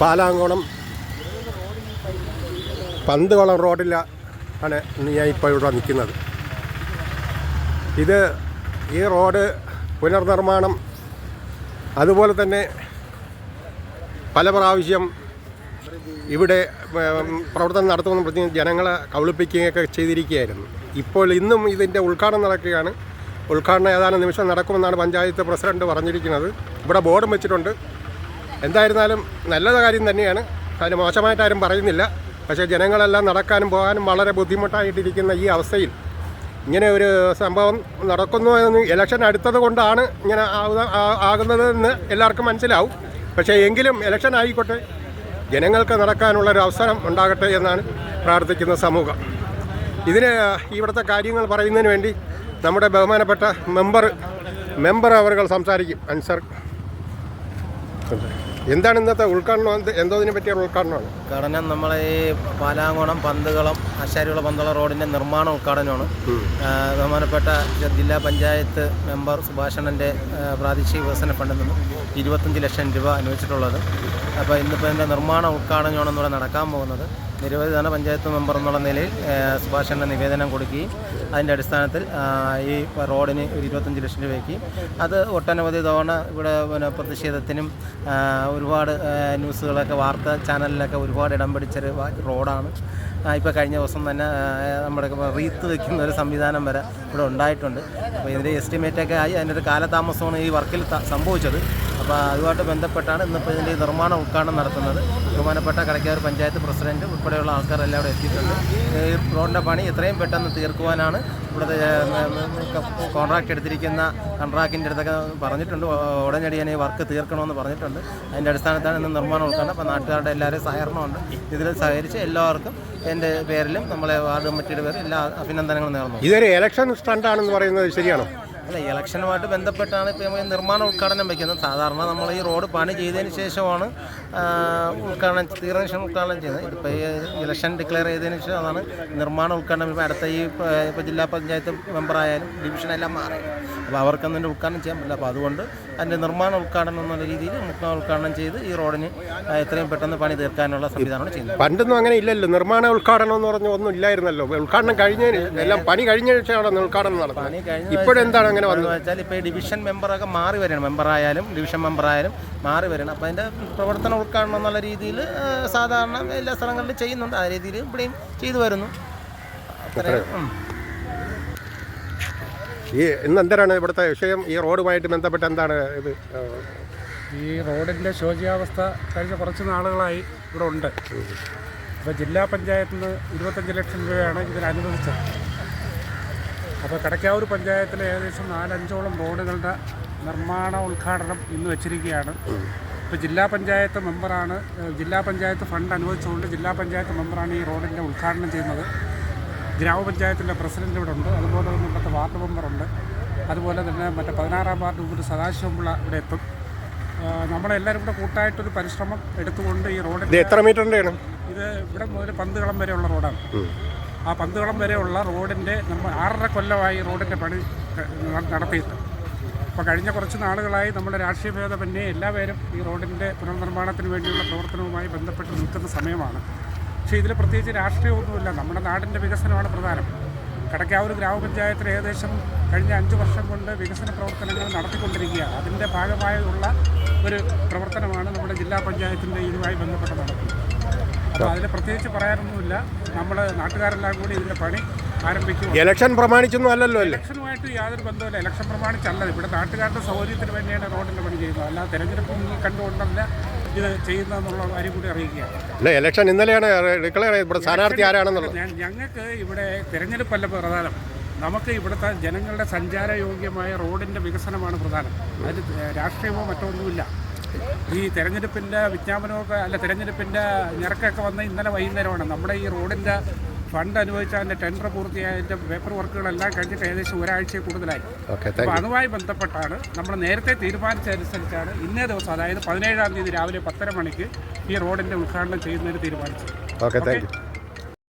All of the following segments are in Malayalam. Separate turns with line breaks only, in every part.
പാലാങ്കോണം. പന്തുകുളം റോഡില്ല. ആണ് ഞാൻ ഇപ്പോൾ ഇവിടെ നിൽക്കുന്നത്. ഇത് ഈ റോഡ് പുനർനിർമ്മാണം. അതുപോലെ തന്നെ പല പ്രാവശ്യം ഇവിടെ പ്രവർത്തനം നടത്തുമെന്ന് പറഞ്ഞ് ജനങ്ങളെ കബളിപ്പിക്കുകയൊക്കെ ചെയ്തിരിക്കുകയായിരുന്നു. ഇപ്പോൾ ഇന്നും ഇതിന്റെ ഉദ്ഘാടനം നടക്കുകയാണ്. ഉദ്ഘാടനം ഏതാനും നിമിഷം നടക്കുമെന്നാണ് പഞ്ചായത്ത് പ്രസിഡന്റ് പറഞ്ഞിരിക്കുന്നത്. ഇവിടെ ബോർഡും വെച്ചിട്ടുണ്ട്. എന്തായിരുന്നാലും നല്ല കാര്യം തന്നെയാണ്. അതിന് മോശമായിട്ട് ആരും പറയുന്നില്ല. പക്ഷേ ജനങ്ങളെല്ലാം നടക്കാനും പോകാനും വളരെ ബുദ്ധിമുട്ടായിട്ടിരിക്കുന്ന ഈ അവസ്ഥയിൽ ഇങ്ങനെ ഒരു സംഭവം നടക്കുന്നു എന്ന് ഇലക്ഷൻ അടുത്തത് കൊണ്ടാണ് ഇങ്ങനെ ആവുന്ന- ആ- ആകുന്നത് എന്ന് എല്ലാവർക്കും മനസ്സിലാവും. പക്ഷേ എങ്കിലും ഇലക്ഷൻ ആയിക്കോട്ടെ. ജനങ്ങൾക്ക് നടക്കാനുള്ള ഒരു അവസരം ഉണ്ടാകട്ടെ എന്നാണ് പ്രാർത്ഥിക്കുന്ന സമൂഹം. ഇതിന് ഇവിടുത്തെ കാര്യങ്ങൾ പറയുന്നതിന് വേണ്ടി നമ്മുടെ ബഹുമാനപ്പെട്ട മെമ്പർ മെമ്പർ അവർ സംസാരിക്കും. അൻസർ. എന്താണ് ഇന്നത്തെ ഉദ്ഘാടനം എന്ത് എന്തോതിനെ പറ്റിയുള്ള ഉദ്ഘാടനമാണ്
ഉദ്ഘാടനം നമ്മളെ ഈ പാലാങ്കോണം പന്തുകളം അശാരിയുള്ള പന്തള റോഡിന്റെ നിർമ്മാണ ഉദ്ഘാടനമാണ്. ബഹുമാനപ്പെട്ട ജില്ലാ പഞ്ചായത്ത് മെമ്പർ സുഭാഷണന്റെ പ്രാദേശിക വികസന ഫണ്ടിൽ നിന്നും ഇരുപത്തഞ്ച് ലക്ഷം രൂപ അനുവദിച്ചിട്ടുള്ളത്. അപ്പോൾ ഇന്നിപ്പോൾ ഇതിന്റെ നിർമ്മാണ ഉദ്ഘാടനമാണ് ഇവിടെ നടക്കാൻ പോകുന്നത്. നിരവധി തവണ പഞ്ചായത്ത് മെമ്പർ എന്നുള്ള നിലയിൽ ആ, സുഭാഷണന്റെ നിവേദനം കൊടുക്കുകയും അതിന്റെ അടിസ്ഥാനത്തിൽ ഈ റോഡിന് ഒരു ഇരുപത്തഞ്ച് ലക്ഷം രൂപയ്ക്ക്. അത് ഒട്ടനവധി തവണ ഇവിടെ പിന്നെ പ്രതിഷേധത്തിനും ഒരുപാട് ന്യൂസുകളൊക്കെ വാർത്താ ചാനലിലൊക്കെ ഒരുപാട് ഇടം പിടിച്ചൊരു റോഡാണ്. ഇപ്പോൾ കഴിഞ്ഞ ദിവസം തന്നെ നമ്മുടെ റീത്ത് വയ്ക്കുന്ന ഒരു സംവിധാനം വരെ ഇവിടെ ഉണ്ടായിട്ടുണ്ട്. അപ്പോൾ ഇതിന്റെ എസ്റ്റിമേറ്റൊക്കെ ആയി അതിന്റെ ഒരു കാലതാമസമാണ് ഈ വർക്കിൽ സംഭവിച്ചത്. അപ്പോൾ അതുമായിട്ട് ബന്ധപ്പെട്ടാണ് ഇന്നിപ്പോൾ ഇതിന്റെ നിർമ്മാണ ഉദ്ഘാടനം നടത്തുന്നത്. ബഹുമാനപ്പെട്ട കടക്കാർ പഞ്ചായത്ത് പ്രസിഡന്റ് ഉൾപ്പെടെയുള്ള ആൾക്കാരെല്ലാം ഇവിടെ എത്തിയിട്ടുണ്ട്. ഈ റോഡിന്റെ പണി എത്രയും പെട്ടെന്ന് തീർക്കുവാനാണ് ഇവിടുത്തെ കോൺട്രാക്ട് എടുത്തിരിക്കുന്ന കോൺട്രാക്റ്റിന്റെ അടുത്തൊക്കെ പറഞ്ഞിട്ടുണ്ട്. ഉടനടി തന്നെ ഈ വർക്ക് തീർക്കണമെന്ന് പറഞ്ഞിട്ടുണ്ട്. അതിന്റെ അടിസ്ഥാനത്താണ് ഇന്ന് നിർമ്മാണം ഉൾക്കാണ് അപ്പോൾ നാട്ടുകാരുടെ എല്ലാവരും സഹകരണമുണ്ട്. ഇതിൽ സഹകരിച്ച് എല്ലാവർക്കും എന്റെ പേരിലും നമ്മളെ വാർഡ് കമ്മിറ്റിയുടെ പേരിൽ എല്ലാ അഭിനന്ദനങ്ങളും നേർന്നു.
ഇതൊരു ഇലക്ഷൻ സ്റ്റണ്ടാണെന്ന് പറയുന്നത് ശരിയാണോ?
അല്ല ഇലക്ഷനുമായിട്ട് ബന്ധപ്പെട്ടാണ് ഇപ്പോൾ നമ്മൾ നിർമ്മാണ ഉദ്ഘാടനം വയ്ക്കുന്നത് സാധാരണ നമ്മൾ ഈ റോഡ് പണി ചെയ്തതിന് ശേഷമാണ് ഉദ്ഘാടനം ശേഷം ഉദ്ഘാടനം ചെയ്യുന്നത്. ഇതിപ്പോൾ ഈ ഇലക്ഷൻ ഡിക്ലെയർ ചെയ്തതിന് ശേഷം അതാണ് നിർമ്മാണ ഉദ്ഘാടനം. ഇപ്പോൾ അടുത്ത ഈ ഇപ്പോൾ ജില്ലാ പഞ്ചായത്ത് മെമ്പറായാലും ഡിവിഷനെല്ലാം മാറി. അപ്പോൾ അവർക്കൊന്നും അതിന്റെ ഉദ്ഘാടനം ചെയ്യാൻ പറ്റില്ല. അപ്പോൾ അതുകൊണ്ട് അതിന്റെ നിർമ്മാണ ഉദ്ഘാടനം എന്നുള്ള രീതിയിൽ മുഖ്യ ഉദ്ഘാടനം ചെയ്ത് ഈ റോഡിന് എത്രയും പെട്ടെന്ന് പണി തീർക്കാനുള്ള സംവിധാനമാണ് ചെയ്യുന്നത്.
പണ്ടൊന്നും അങ്ങനെ ഇല്ലല്ലോ. നിർമ്മാണ ഉദ്ഘാടനം എന്ന് പറഞ്ഞ ഒന്നും ഇല്ലായിരുന്നല്ലോ. ഉദ്ഘാടനം കഴിഞ്ഞതിന് എല്ലാം പണി കഴിഞ്ഞ ശേഷമാണ് ഉദ്ഘാടനം
പണി
നടത്തുന്നത് ഇപ്പോഴെന്താണ് അങ്ങനെ വന്നത്?
വെച്ചാൽ ഇപ്പോൾ ഡിവിഷൻ മെമ്പറൊക്കെ മാറി വരണം മെമ്പറായാലും ഡിവിഷൻ മെമ്പറായാലും മാറി വരണം അപ്പോൾ അതിന്റെ പ്രവർത്തന ഉദ്ഘാടനം എന്നുള്ള രീതിയിൽ സാധാരണ എല്ലാ സ്ഥലങ്ങളിലും ചെയ്യുന്നുണ്ട്. ആ രീതിയിൽ ഇവിടെയും ചെയ്തു വരുന്നു. അത്രയും.
ഈ ഇന്ന് എന്തരാണ് ഇവിടുത്തെ വിഷയം? ഈ റോഡുമായിട്ട് ബന്ധപ്പെട്ട് എന്താണ് ഇത്?
ഈ റോഡിന്റെ ശോചിയാവസ്ഥ കഴിഞ്ഞ കുറച്ച് നാളുകളായി ഇവിടെ ഉണ്ട്. അപ്പോൾ ജില്ലാ പഞ്ചായത്തിൽ നിന്ന് ഇരുപത്തഞ്ച് ലക്ഷം രൂപയാണ് ഇതിന് അനുവദിച്ചത് അപ്പോൾ കടക്കാവൂർ പഞ്ചായത്തിലെ ഏകദേശം നാലഞ്ചോളം റോഡുകളുടെ നിർമ്മാണ ഉദ്ഘാടനം ഇന്ന് വെച്ചിരിക്കുകയാണ്. ഇപ്പോൾ ജില്ലാ പഞ്ചായത്ത് മെമ്പറാണ് ജില്ലാ പഞ്ചായത്ത് ഫണ്ട് അനുവദിച്ചുകൊണ്ട് ജില്ലാ പഞ്ചായത്ത് മെമ്പറാണ് ഈ റോഡിന്റെ ഉദ്ഘാടനം ചെയ്യുന്നത്. ഗ്രാമപഞ്ചായത്തിന്റെ പ്രസിഡന്റ് ഇവിടെ ഉണ്ട്. അതുപോലെ തന്നെ ഇവിടുത്തെ വാർഡ് മെമ്പറുണ്ട് അതുപോലെ തന്നെ മറ്റേ പതിനാറാം വാർഡ് ഇവിടെ സദാശിവപിള്ള ഇവിടെ എത്തും. നമ്മളെല്ലാവരും കൂടെ കൂട്ടായിട്ടൊരു പരിശ്രമം എടുത്തുകൊണ്ട് ഈ റോഡ്
എത്ര മീറ്ററിന്റെ
ഇത് ഇവിടെ മുതൽ പന്തുകളം വരെയുള്ള റോഡാണ്. ആ പന്തുകളം വരെയുള്ള റോഡിന്റെ നമ്മൾ ആറര കൊല്ലമായി റോഡിന്റെ പണി നടത്തിയിട്ട്. അപ്പോൾ കഴിഞ്ഞ കുറച്ച് നാളുകളായി നമ്മുടെ രാഷ്ട്രീയ ഭേദമന്യേ എല്ലാവരും ഈ റോഡിന്റെ പുനർനിർമ്മാണത്തിന് വേണ്ടിയുള്ള പ്രവർത്തനവുമായി ബന്ധപ്പെട്ട് നിൽക്കുന്ന സമയമാണ്. പക്ഷേ ഇതിൽ പ്രത്യേകിച്ച് രാഷ്ട്രീയമൊന്നുമില്ല. നമ്മുടെ നാടിന്റെ വികസനമാണ് പ്രധാനം. കടക്കാവൂർ ഗ്രാമപഞ്ചായത്തിൽ ഏകദേശം കഴിഞ്ഞ അഞ്ച് വർഷം കൊണ്ട് വികസന പ്രവർത്തനങ്ങൾ നടത്തിക്കൊണ്ടിരിക്കുകയാണ്. അതിന്റെ ഭാഗമായുള്ള ഒരു പ്രവർത്തനമാണ് നമ്മുടെ ജില്ലാ പഞ്ചായത്തിന്റെ ഇതുമായി ബന്ധപ്പെട്ട് നടക്കുന്നത്. അപ്പോൾ അതിൽ പ്രത്യേകിച്ച് പറയാനൊന്നുമില്ല. നമ്മൾ നാട്ടുകാരെല്ലാം കൂടി ഇതിന്റെ പണി ആരംഭിക്കും
ഇലക്ഷൻ പ്രമാണിച്ചൊന്നും അല്ലല്ലോ
ഇലക്ഷനുമായിട്ട് യാതൊരു ബന്ധവുമില്ല. ഇലക്ഷൻ പ്രമാണിച്ചല്ല. ഇവിടെ നാട്ടുകാരുടെ സൗകര്യത്തിന് വേണ്ടിയാണ് റോഡിന്റെ പണി ചെയ്യുന്നത്. അല്ലാതെ തെരഞ്ഞെടുപ്പ് കണ്ടുകൊണ്ടല്ല ഇത് ചെയ്യുന്നതെന്നുള്ള കാര്യം കൂടി അറിയിക്കുകയാണ്.
അല്ല ഇലക്ഷൻ ഇന്നലെയാണ് ഡിക്ലെയർ ഇവിടെ സ്ഥാനാർത്ഥി ആരാണെന്നുള്ളത്.
ഞങ്ങൾക്ക് ഇവിടെ തിരഞ്ഞെടുപ്പല്ല പ്രധാനം. നമുക്ക് ഇവിടുത്തെ ജനങ്ങളുടെ സഞ്ചാരയോഗ്യമായ റോഡിന്റെ വികസനമാണ് പ്രധാനം. അതിൽ രാഷ്ട്രീയമോ മറ്റോ ഒന്നുമില്ല. ഈ തെരഞ്ഞെടുപ്പിന്റെ വിജ്ഞാപനമൊക്കെ അല്ല തെരഞ്ഞെടുപ്പിന്റെ നിരക്കൊക്കെ വന്ന ഇന്നലെ വൈകുന്നേരമാണ്. നമ്മുടെ ഈ റോഡിന്റെ ഫണ്ട് അനുവദിച്ച അതിന്റെ ടെൻഡർ പൂർത്തിയായ അതിന്റെ പേപ്പർ വർക്കുകളെല്ലാം കഴിഞ്ഞിട്ട് ഏകദേശം ഒരാഴ്ച കൂടുതലായി. അപ്പോൾ അതുമായി ബന്ധപ്പെട്ടാണ് നമ്മൾ നേരത്തെ തീരുമാനിച്ചതനുസരിച്ചാണ് ഇന്നേ ദിവസം അതായത് പതിനേഴാം തീയതി രാവിലെ പത്തര മണിക്ക് ഈ റോഡിന്റെ ഉദ്ഘാടനം ചെയ്യുന്നതിന് തീരുമാനിച്ചത്.
ഓക്കെ താങ്ക് യു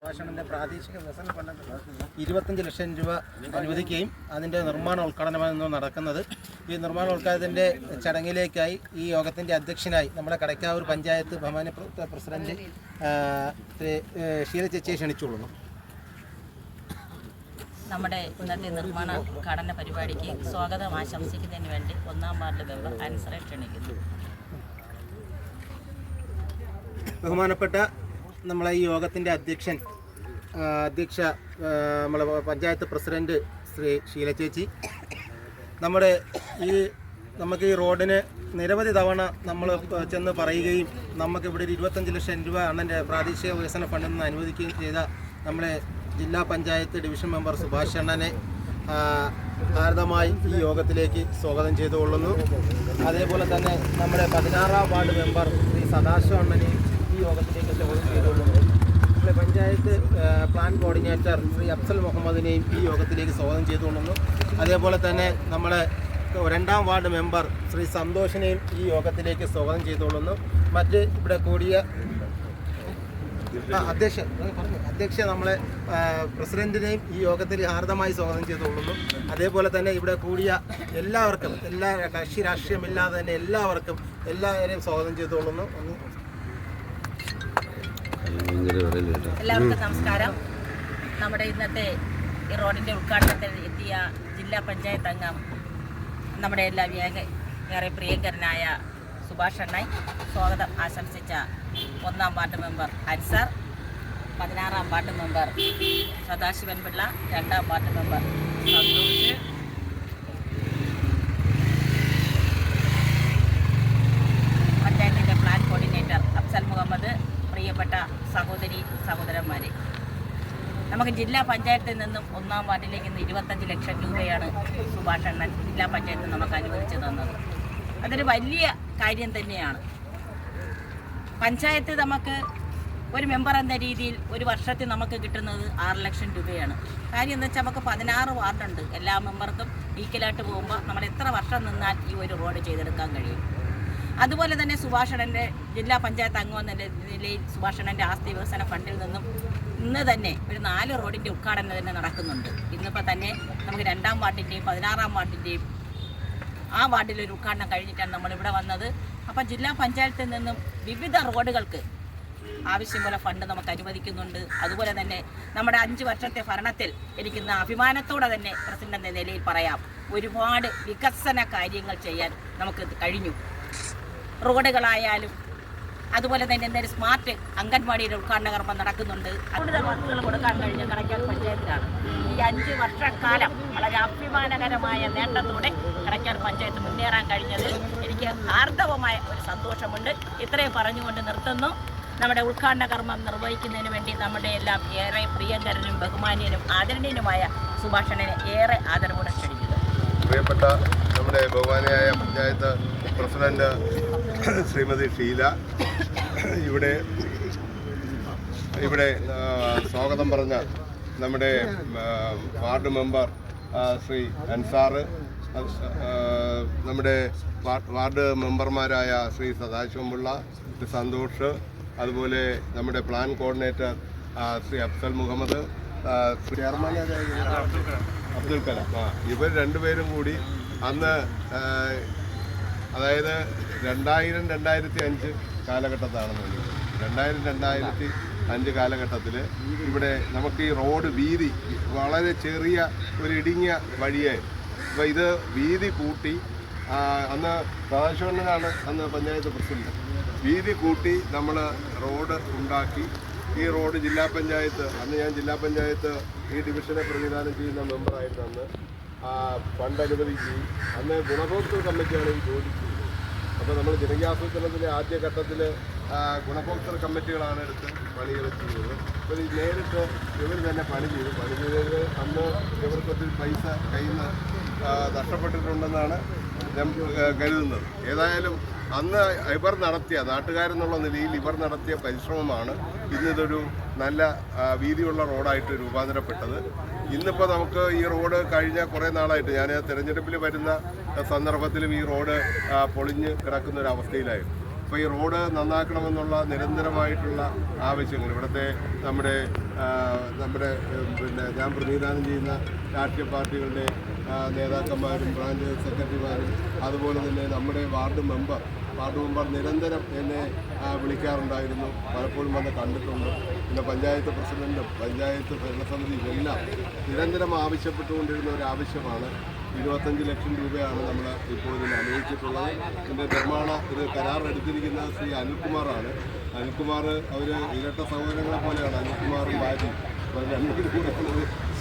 സുഭാഷണന്റെ പ്രാദേശിക വികസന ഫണ്ട് ഇരുപത്തഞ്ച് ലക്ഷം രൂപ അനുവദിക്കുകയും അതിന്റെ നിർമ്മാണ ഉദ്ഘാടനമാണ് നടക്കുന്നത്. ഈ നിർമ്മാണ ഉദ്ഘാടനത്തിന്റെ ചടങ്ങിലേക്കായി ഈ യോഗത്തിന്റെ അധ്യക്ഷനായി നമ്മുടെ കടയ്ക്കാവൂർ പഞ്ചായത്ത് ബഹുമാന പ്രസിഡന്റ് ഷീല ചേച്ചിയെ ക്ഷണിച്ചുകൊള്ളുന്നു.
നമ്മുടെ ഇന്നത്തെ നിർമ്മാണ ഉദ്ഘാടന പരിപാടിക്ക് സ്വാഗതം ആശംസിക്കുന്നതിന് വേണ്ടി ഒന്നാം വാർഡ് മെമ്പർ അൻസറെ ക്ഷണിക്കുന്നു.
ബഹുമാനപ്പെട്ട നമ്മളെ ഈ യോഗത്തിന്റെ അധ്യക്ഷൻ അധ്യക്ഷ നമ്മളെ പഞ്ചായത്ത് പ്രസിഡന്റ് ശ്രീ ഷീല ചേച്ചി. നമ്മുടെ ഈ നമുക്ക് ഈ റോഡിന് നിരവധി തവണ നമ്മൾ ചെന്ന് പറയുകയും നമുക്ക് ഇവിടെ ഒരു ഇരുപത്തഞ്ച് ലക്ഷം രൂപ അണ്ണന്റെ പ്രാദേശിക വികസന ഫണ്ടിൽ നിന്ന് അനുവദിക്കുകയും ചെയ്ത നമ്മുടെ ജില്ലാ പഞ്ചായത്ത് ഡിവിഷൻ മെമ്പർ സുഭാഷ് അണ്ണനെ ഹാരതമായി ഈ യോഗത്തിലേക്ക് സ്വാഗതം ചെയ്തുകൊള്ളുന്നു. അതേപോലെ തന്നെ നമ്മുടെ പതിനാറാം വാർഡ് മെമ്പർ ശ്രീ സദാശിവ അണ്ണനെയും ഈ യോഗത്തിലേക്ക് സ്വാഗതം ചെയ്തുകൊള്ളുന്നു. നമ്മുടെ പഞ്ചായത്ത് പ്ലാൻ കോർഡിനേറ്റർ ശ്രീ അഫ്സൽ മുഹമ്മദിനെയും ഈ യോഗത്തിലേക്ക് സ്വാഗതം ചെയ്തുകൊണ്ടുന്നു അതേപോലെ തന്നെ നമ്മുടെ രണ്ടാം വാർഡ് മെമ്പർ ശ്രീ സന്തോഷിനെയും ഈ യോഗത്തിലേക്ക് സ്വാഗതം ചെയ്തുകൊള്ളുന്നു മറ്റ് ഇവിടെ കൂടിയ അധ്യക്ഷ അധ്യക്ഷ നമ്മളെ പ്രസിഡന്റിനെയും ഈ യോഗത്തിൽ ഹാർദമായി സ്വാഗതം ചെയ്തുകൊള്ളുന്നു അതേപോലെ തന്നെ ഇവിടെ കൂടിയ എല്ലാവർക്കും എല്ലാ കക്ഷി രാഷ്ട്രീയമില്ലാതെ തന്നെ എല്ലാവർക്കും എല്ലാവരെയും സ്വാഗതം ചെയ്തുകൊള്ളുന്നു
എല്ലാവർക്കും നമസ്കാരം. നമ്മുടെ ഇന്നത്തെ ഈ റോഡിന്റെ ഉദ്ഘാടനത്തിൽ എത്തിയ ജില്ലാ പഞ്ചായത്ത് അംഗം നമ്മുടെ എല്ലാ ഏറെ പ്രിയങ്കരനായ സുഭാഷ് അണ്ണായി. സ്വാഗതം ആശംസിച്ച ഒന്നാം വാർഡ് മെമ്പർ അൻസാർ പതിനാറാം വാർഡ് മെമ്പർ സദാശിവൻ പിള്ള രണ്ടാം വാർഡ് മെമ്പർ സന്തോഷ്. പഞ്ചായത്തിന്റെ പ്ലാൻ കോർഡിനേറ്റർ അഫ്സൽ മുഹമ്മദ് പ്രിയപ്പെട്ട സഹോദരി സഹോദരന്മാരെ. നമുക്ക് ജില്ലാ പഞ്ചായത്തിൽ നിന്നും ഒന്നാം വാർഡിലേക്ക് ഇന്ന് ഇരുപത്തഞ്ച് ലക്ഷം രൂപയാണ് സുഭാഷ് അണ്ണൻ ജില്ലാ പഞ്ചായത്ത് നമുക്ക് അനുവദിച്ചു തന്നത്. അതൊരു വലിയ കാര്യം തന്നെയാണ്. പഞ്ചായത്ത് നമുക്ക് ഒരു മെമ്പർ എന്ന രീതിയിൽ ഒരു വർഷത്തിൽ നമുക്ക് കിട്ടുന്നത് ആറ് ലക്ഷം രൂപയാണ്. കാര്യം എന്താ വെച്ചാൽ നമുക്ക് പതിനാറ് വാർഡുണ്ട്. എല്ലാ മെമ്പർക്കും ഈക്വലായിട്ട് പോകുമ്പോൾ നമ്മൾ എത്ര വർഷം നിന്നാൽ ഈ ഒരു റോഡ് ചെയ്തെടുക്കാൻ കഴിയും? അതുപോലെ തന്നെ സുഭാഷണന്റെ ജില്ലാ പഞ്ചായത്ത് അംഗം എന്ന നിലയിൽ സുഭാഷണന്റെ ആസ്തി വികസന ഫണ്ടിൽ നിന്നും ഇന്ന് തന്നെ ഒരു നാല് റോഡിന്റെ ഉദ്ഘാടനം തന്നെ നടക്കുന്നുണ്ട്. ഇന്നിപ്പോൾ തന്നെ നമുക്ക് രണ്ടാം വാർഡിന്റെയും പതിനാറാം വാർഡിന്റെയും ആ വാർഡിൽ ഒരു ഉദ്ഘാടനം കഴിഞ്ഞിട്ടാണ് നമ്മളിവിടെ വന്നത്. അപ്പം ജില്ലാ പഞ്ചായത്തിൽ നിന്നും വിവിധ റോഡുകൾക്ക് ആവശ്യം പോലെ ഫണ്ട് നമുക്ക് അനുവദിക്കുന്നുണ്ട്. അതുപോലെ തന്നെ നമ്മുടെ അഞ്ച് വർഷത്തെ ഭരണത്തിൽ എനിക്കിന്ന് അഭിമാനത്തോടെ തന്നെ പ്രസിഡന്റ് എന്ന നിലയിൽ പറയാം. ഒരുപാട് വികസന കാര്യങ്ങൾ ചെയ്യാൻ നമുക്ക് കഴിഞ്ഞു. റോഡുകളായാലും അതുപോലെ തന്നെ എന്തൊരു സ്മാർട്ട് അംഗൻവാടിയുടെ ഉദ്ഘാടന കർമ്മം നടക്കുന്നുണ്ട്. കൂടുതൽ വർക്കുകൾ കൊടുക്കാൻ കഴിഞ്ഞ കടയ്ക്കൽ പഞ്ചായത്തിലാണ്. ഈ അഞ്ച് വർഷക്കാലം വളരെ അഭിമാനകരമായ നേട്ടത്തോടെ കടയ്ക്കൽ പഞ്ചായത്ത് മുന്നേറാൻ കഴിഞ്ഞത്. എനിക്ക് ആർദ്രവമായ ഒരു സന്തോഷമുണ്ട്. ഇത്രയും പറഞ്ഞുകൊണ്ട് നിർത്തുന്നു. നമ്മുടെ ഉദ്ഘാടന കർമ്മം നിർവഹിക്കുന്നതിന് വേണ്ടി നമ്മുടെ എല്ലാം ഏറെ പ്രിയങ്കരനും ബഹുമാനീയനും ആദരണീയനുമായ സുഭാഷണനെ ഏറെ ആദരവോടെ ക്ഷണിക്കുന്നു.
പ്രിയപ്പെട്ട നമ്മുടെ ബഹുമാനിയായ പഞ്ചായത്ത് പ്രസിഡന്റ് ശ്രീമതി ഷീല ഇവിടെ ഇവിടെ സ്വാഗതം പറഞ്ഞ നമ്മുടെ വാർഡ് മെമ്പർ ശ്രീ അൻസാറ് നമ്മുടെ വാർഡ് മെമ്പർമാരായ ശ്രീ സദാശിവംപിള്ള ശ്രീ സന്തോഷ് അതുപോലെ നമ്മുടെ plan coordinator Shri Afsal Muhammad chairman Abdul Kalam. ഇവർ രണ്ടുപേരും കൂടി അന്ന് അതായത് രണ്ടായിരം രണ്ടായിരത്തി അഞ്ച് കാലഘട്ടത്താണെന്ന് പറയുന്നത് രണ്ടായിരം രണ്ടായിരത്തി അഞ്ച് കാലഘട്ടത്തിൽ ഇവിടെ നമുക്ക് ഈ റോഡ് വീതി വളരെ ചെറിയ ഒരു ഇടുങ്ങിയ വഴിയായിരുന്നു അപ്പോൾ ഇത് വീതി കൂട്ടി അന്ന് സദാശിവണ്ണനാണ് അന്ന് പഞ്ചായത്ത് പ്രസിഡന്റ്. വീതി കൂട്ടി നമ്മൾ റോഡ് ഉണ്ടാക്കി. ഈ റോഡ് ജില്ലാ പഞ്ചായത്ത് അന്ന് ഞാൻ ജില്ലാ പഞ്ചായത്ത് ഈ ഡിവിഷനെ പ്രതിനിധാനം ചെയ്യുന്ന ആ, ഫണ്ട് അനുവദിക്കുകയും അന്ന് ഗുണഭോക്തൃ കമ്മിറ്റിയാണ് ഈ ജോലി ചെയ്തത്. അപ്പോൾ നമ്മൾ ജനകീയാസൂത്രണത്തിലെ ആദ്യഘട്ടത്തിൽ ഗുണഭോക്തൃ കമ്മിറ്റികളാണ് എടുത്ത് പണികൾ ചെയ്തത്. അപ്പോൾ ഈ നേരിട്ട് ഇവർ തന്നെ പണി ചെയ്തു. പണി ചെയ്തത് അന്ന് ഇവർക്ക് ഒത്തിരി പൈസ കയ്യിൽ നിന്ന് നഷ്ടപ്പെട്ടിട്ടുണ്ടെന്നാണ് കരുതുന്നത്. ഏതായാലും അന്ന് ഇവർ നടത്തിയ നാട്ടുകാരെന്നുള്ള നിലയിൽ ഇവർ നടത്തിയ പരിശ്രമമാണ് ഇന്നിതൊരു നല്ല വീതിയുള്ള റോഡായിട്ട് രൂപാന്തരപ്പെട്ടത്. ഇന്നിപ്പോൾ നമുക്ക് ഈ റോഡ് കഴിഞ്ഞ കുറേ നാളായിട്ട് ഞാൻ തിരഞ്ഞെടുപ്പിൽ വരുന്ന സന്ദർഭത്തിലും ഈ റോഡ് പൊളിഞ്ഞ് കിടക്കുന്ന ഒരു അവസ്ഥയിലായിരുന്നു. അപ്പോൾ ഈ റോഡ് നന്നാക്കണമെന്നുള്ള നിരന്തരമായിട്ടുള്ള ആവശ്യങ്ങൾ ഇവിടുത്തെ നമ്മുടെ നമ്മുടെ പിന്നെ ഞാൻ പ്രതിനിധാനം ചെയ്യുന്ന രാഷ്ട്രീയ പാർട്ടികളുടെ നേതാക്കന്മാരും ബ്രാഞ്ച് സെക്രട്ടറിമാരും അതുപോലെ തന്നെ നമ്മുടെ വാർഡ് മെമ്പർ വാർഡ് മെമ്പർ നിരന്തരം എന്നെ വിളിക്കാറുണ്ടായിരുന്നു. പലപ്പോഴും വന്ന് കണ്ടിട്ടുണ്ട്. പിന്നെ പഞ്ചായത്ത് പ്രസിഡന്റും പഞ്ചായത്ത് ഭരണസമിതിയും എല്ലാം നിരന്തരം ആവശ്യപ്പെട്ടുകൊണ്ടിരുന്ന ഒരു ആവശ്യമാണ്. ഇരുപത്തഞ്ച് ലക്ഷം രൂപയാണ് നമ്മൾ ഇപ്പോൾ ഇതിന് അനുവദിച്ചിട്ടുള്ളത് ഇതിന്റെ നിർമ്മാണ ഇത് കരാർ എടുത്തിരിക്കുന്ന ശ്രീ അനിൽകുമാറാണ്. അനിൽകുമാർ അവർ ഇരട്ട സഹോദരങ്ങളെ പോലെയാണ് അനിൽകുമാറും ഭാര്യ അപ്പോൾ രണ്ടുപേരും കൂടെ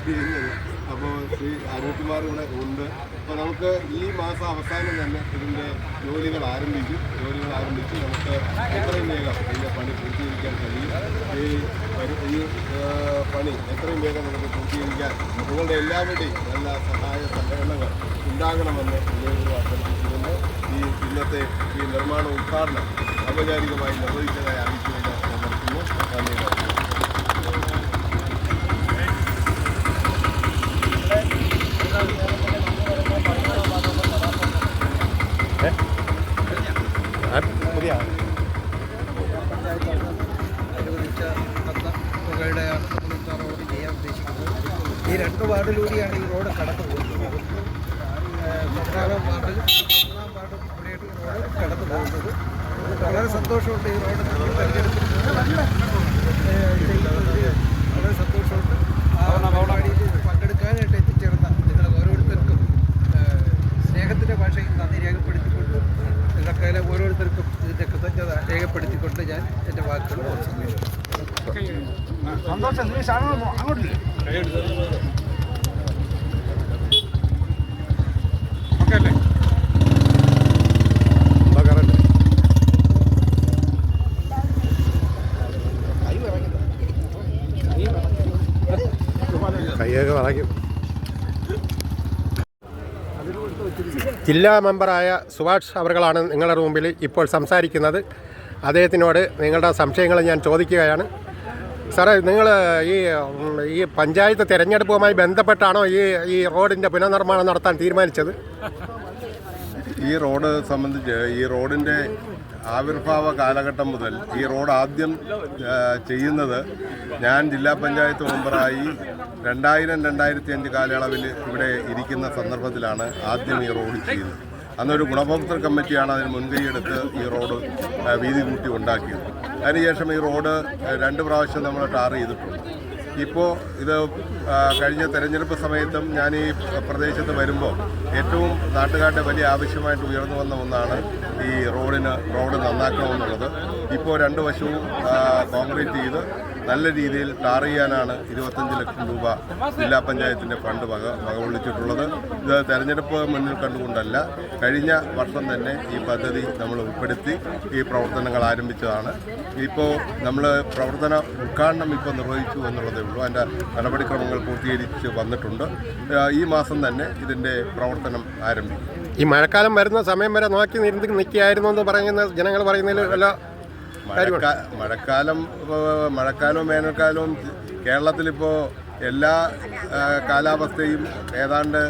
ചെയ്യുന്നത് അപ്പോൾ ശ്രീ അരുൺകുമാർ ഇവിടെ ഉണ്ട്. അപ്പോൾ നമുക്ക് ഈ മാസം അവസാനം തന്നെ ഇതിന്റെ ജോലികൾ ആരംഭിക്കും ജോലികൾ ആരംഭിച്ച് നമുക്ക് എത്രയും വേഗം ഇതിന്റെ പണി പൂർത്തീകരിക്കാൻ കഴിയും. ഈ ഈ പണി എത്രയും വേഗം നമുക്ക് പൂർത്തീകരിക്കാൻ നിങ്ങളുടെ എല്ലാവരുടെയും നല്ല സഹായ സഹകരണങ്ങൾ ഉണ്ടാകണമെന്ന് നിങ്ങളോട് അഭ്യർത്ഥിച്ചുകൊണ്ട് ഈ ഇന്നത്തെ ഈ നിർമ്മാണ ഉദ്ഘാടനം ഔപചാരികമായി നിർവഹിച്ചതായി അറിയിച്ചുകൊണ്ട് ഞാൻ നടത്തുന്നു നന്ദി.
ഉദ്ദേശിക്കുന്നത് ഈ രണ്ട് വാർഡിലൂടെയാണ് ഈ റോഡ് കടന്നു പോകുന്നത്. പതിനാലാം വാർഡിൽ മൂന്നാം വാർഡും ഈ റോഡ് കടന്നു പോകുന്നത്. വളരെ സന്തോഷമുണ്ട് ഈ റോഡ് തിരഞ്ഞെടുക്കുന്നത്
ജില്ലാ മെമ്പറായ സുഭാഷ് അവറുകളാണ് നിങ്ങളുടെ മുമ്പിൽ ഇപ്പോൾ സംസാരിക്കുന്നത്. അദ്ദേഹത്തിനോട് നിങ്ങളുടെ സംശയങ്ങൾ ഞാൻ ചോദിക്കുകയാണ്. സാറേ നിങ്ങൾ ഈ ഈ പഞ്ചായത്ത് തിരഞ്ഞെടുപ്പുമായി ബന്ധപ്പെട്ടാണോ ഈ ഈ റോഡിന്റെ പുനർനിർമ്മാണം നടത്താൻ തീരുമാനിച്ചത്?
ഈ റോഡ് സംബന്ധിച്ച് ഈ റോഡിന്റെ ആവിർഭാവ കാലഘട്ടം മുതൽ ഈ റോഡ് ആദ്യം ചെയ്യുന്നത് ഞാൻ ജില്ലാ പഞ്ചായത്ത് മെമ്പറായി രണ്ടായിരം രണ്ടായിരത്തി അഞ്ച് കാലയളവിൽ ഇവിടെ ഇരിക്കുന്ന സന്ദർഭത്തിലാണ് ആദ്യം ഈ റോഡ് ചെയ്യുന്നത് അന്നൊരു ഗുണഭോക്തൃ കമ്മിറ്റിയാണ് അതിന് മുൻകൈയെടുത്ത് ഈ റോഡ് വീതി കൂട്ടി ഉണ്ടാക്കിയത്. അതിനുശേഷം ഈ റോഡ് രണ്ട് പ്രാവശ്യം നമ്മൾ ടാർ ചെയ്തിട്ടുണ്ട്. ഇപ്പോൾ ഇത് കഴിഞ്ഞ തെരഞ്ഞെടുപ്പ് സമയത്തും ഞാൻ ഈ പ്രദേശത്ത് വരുമ്പോൾ ഏറ്റവും നാട്ടുകാരുടെ വലിയ ആവശ്യമായിട്ട് ഉയർന്നു വന്ന ഒന്നാണ് ഈ റോഡിന് റോഡ് നന്നാക്കണമെന്നുള്ളത്. ഇപ്പോൾ രണ്ട് വശവും കോൺക്രീറ്റ് ചെയ്ത് നല്ല രീതിയിൽ ടാർ ചെയ്യാനാണ് ഇരുപത്തഞ്ച് ലക്ഷം രൂപ ജില്ലാ പഞ്ചായത്തിന്റെ ഫണ്ട് വക വകവൊള്ളിച്ചിട്ടുള്ളത്. ഇത് തെരഞ്ഞെടുപ്പ് മുന്നിൽ കണ്ടുകൊണ്ടല്ല കഴിഞ്ഞ വർഷം തന്നെ ഈ പദ്ധതി നമ്മൾ ഉൾപ്പെടുത്തി ഈ പ്രവർത്തനങ്ങൾ ആരംഭിച്ചതാണ്. ഇപ്പോൾ നമ്മൾ പ്രവർത്തന ഉദ്ഘാടനം ഇപ്പോൾ നിർവഹിച്ചു എന്നുള്ളതേ ഉള്ളൂ. അതിന്റെ നടപടിക്രമങ്ങൾ പൂർത്തീകരിച്ച് വന്നിട്ടുണ്ട്. ഈ മാസം തന്നെ ഇതിന്റെ പ്രവർത്തനം ആരംഭിക്കും.
ഈ മഴക്കാലം വരുന്ന സമയം വരെ നോക്കി നിരന്തി നിൽക്കുകയായിരുന്നു എന്ന് പറയുന്ന ജനങ്ങൾ പറയുന്നതിൽ വല്ല
മഴക്കാലം മഴക്കാലവും വേനൽക്കാലവും കേരളത്തിലിപ്പോൾ എല്ലാ കാലാവസ്ഥയും ഏതാണ്ട്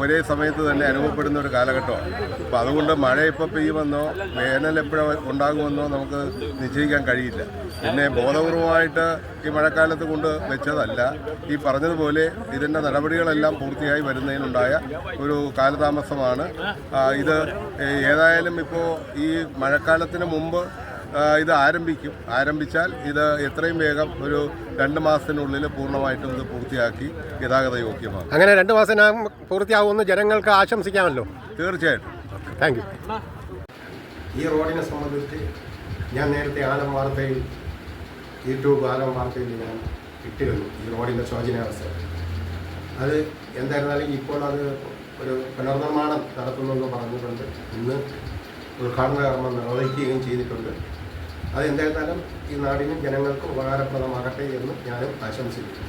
ഒരേ സമയത്ത് തന്നെ അനുഭവപ്പെടുന്ന ഒരു കാലഘട്ടമാണ്. അപ്പോൾ അതുകൊണ്ട് മഴ ഇപ്പോൾ പെയ്യുമെന്നോ വേനൽ എപ്പോഴും ഉണ്ടാകുമെന്നോ നമുക്ക് നിശ്ചയിക്കാൻ കഴിയില്ല. പിന്നെ ബോധപൂർവമായിട്ട് ഈ മഴക്കാലത്ത് കൊണ്ട് വെച്ചതല്ല. ഈ പറഞ്ഞതുപോലെ ഇതിന്റെ നടപടികളെല്ലാം പൂർത്തിയായി വരുന്നതിനുണ്ടായ ഒരു കാലതാമസമാണ്. ഇത് ഏതായാലും ഇപ്പോൾ ഈ മഴക്കാലത്തിന് മുമ്പ് ഇത് ആരംഭിക്കും. ആരംഭിച്ചാൽ ഇത് എത്രയും വേഗം ഒരു രണ്ട് മാസത്തിനുള്ളിൽ പൂർണമായിട്ടും ഇത് പൂർത്തിയാക്കി ഗതാഗത യോഗ്യമാകും
അങ്ങനെ രണ്ട് മാസം പൂർത്തിയാവുമെന്ന് ജനങ്ങൾക്ക് ആശംസിക്കാമല്ലോ.
തീർച്ചയായിട്ടും.
Thank you. ഈ റോഡിനെ സംബന്ധിച്ച് ഞാൻ നേരത്തെ ആലം വാർത്തയിൽ യൂട്യൂബ് ആലം വാർത്തയിൽ ഞാൻ ഇട്ടിരുന്നു ഈ റോഡിന്റെ ശോചനാവസ്ഥ അത് എന്തായിരുന്നാലും ഇപ്പോൾ അത് ഒരു പുനർനിർമ്മാണം നടത്തുന്നെന്ന് പറഞ്ഞുകൊണ്ട് ഇന്ന് ഉദ്ഘാടന കർമ്മം നിർവഹിക്കുകയും ചെയ്തിട്ടുണ്ട്. അത് എന്തായിരുന്നാലും ഈ നാടിനും ജനങ്ങൾക്കും ഉപകാരപ്രദമാകട്ടെ എന്ന് ഞാനും ആശംസിക്കുന്നു.